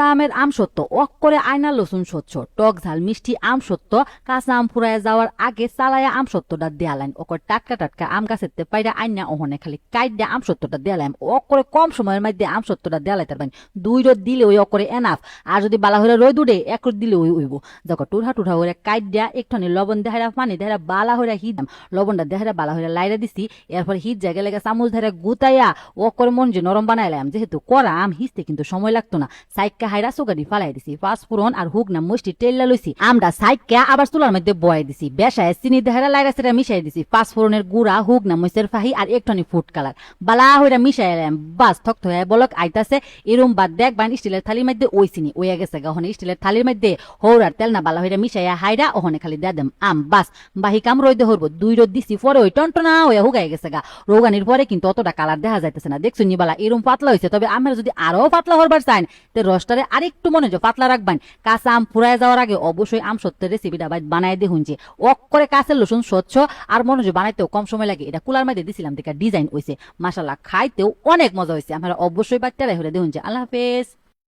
কাঁচা আমের আম সত্য, অক করে আয়না লসুন স্বচ্ছ, টক ঝাল, মিষ্টি আম সত্য, কাঁচা আম ফুরায় যাওয়ার আগে চালায়া আম সত্যটা দেয়ালাইন, অকর টাটকা টাটকা আম গাছের পাইরা আইনা ওহনে, খালি কাইডা আম সত্যটা দেয়ালাইম অক করে কম সময়ের মধ্যে আম সত্যটা দেয়ালাইতে পারেন দুই রোদ দিলে ওই অকরে এনাফ আর যদি বালা হইলে রোদ উঠে, এক রোদ দিলে ওই উইব। যখন টুরহা টুরহা হইরে কাইডা একটনি লবণ দেহারা পানি দেহারা বালা হইরা হিট, লবণটা দেহারা বালা হইরা লাইরা দিছি, এরপর হিট জায়গা লেগে চামচ ধরে গুতাইয়া ও করে মন যে নরম বানাইলাম, যেহেতু করা আম হিসতে কিন্তু সময় লাগতো না, সাইক্কা হাইরা সুগারি ফালাই দিছি পাঁচফোড়ন আর হুক না মুষ্টি টেল্লা লইছি। আমরা সাইক্কা আবার চুলার মধ্যে বয়ে দিছি। বেসায় চিনি দেহারা লাইরা সেটা মিশাই দিছি। পাঁচফোড়নের গুড়া, হুক না মইসের ফাহি আর একটনি ফুড কালার বালা হইরা মিশাই এলাম। বাস থক থয়ে বলক আইতাছে এরম বাদ দেখ, বান স্টিলের থালির মধ্যে ওই চিনি। ওইয়া গেছে গা, ওখানে স্টিলের থালির মধ্যে হৌরার তেল না বালা হইরা মিশাইয়া হাইরা ওখানে খালি দেয়া দেম। আম, বাস, বাহি কাম রইতে হরবো। দুই রোদ দিছি, পরে ওই টনটনা হইয়া হুগাই গেছে গা। রোগানির পরে কিন্তু অতটা কালার দেখা যাইতেছে না। দেখছ নি বালা এরম পাতলা হয়েছে তবে আমরা যদি আরও পাতলা হরবার চাইন, তে রসটারে আরেকটু মনে হয় পাতলা রাখবেন। কাঁচা আম ফুরায় যাওয়ার আগে অবশ্যই আম সত্যের রেসিপিটা বাইত বানাই দিয়ে হুঁজে অক করে কাঁচের লসুন স্বচ্ছ আর মনে মনোযোগ বানাইতেও কম সময় লাগে। এটা কুলার মাঝে দিছিলাম, দেখা ডিজাইন হয়েছে মাসাল্লাহ খাইতেও অনেক মজা হয়েছে আমরা অবশ্যই বাচ্চারাই হলে দেখুন যে। আল্লাহ হাফেজ।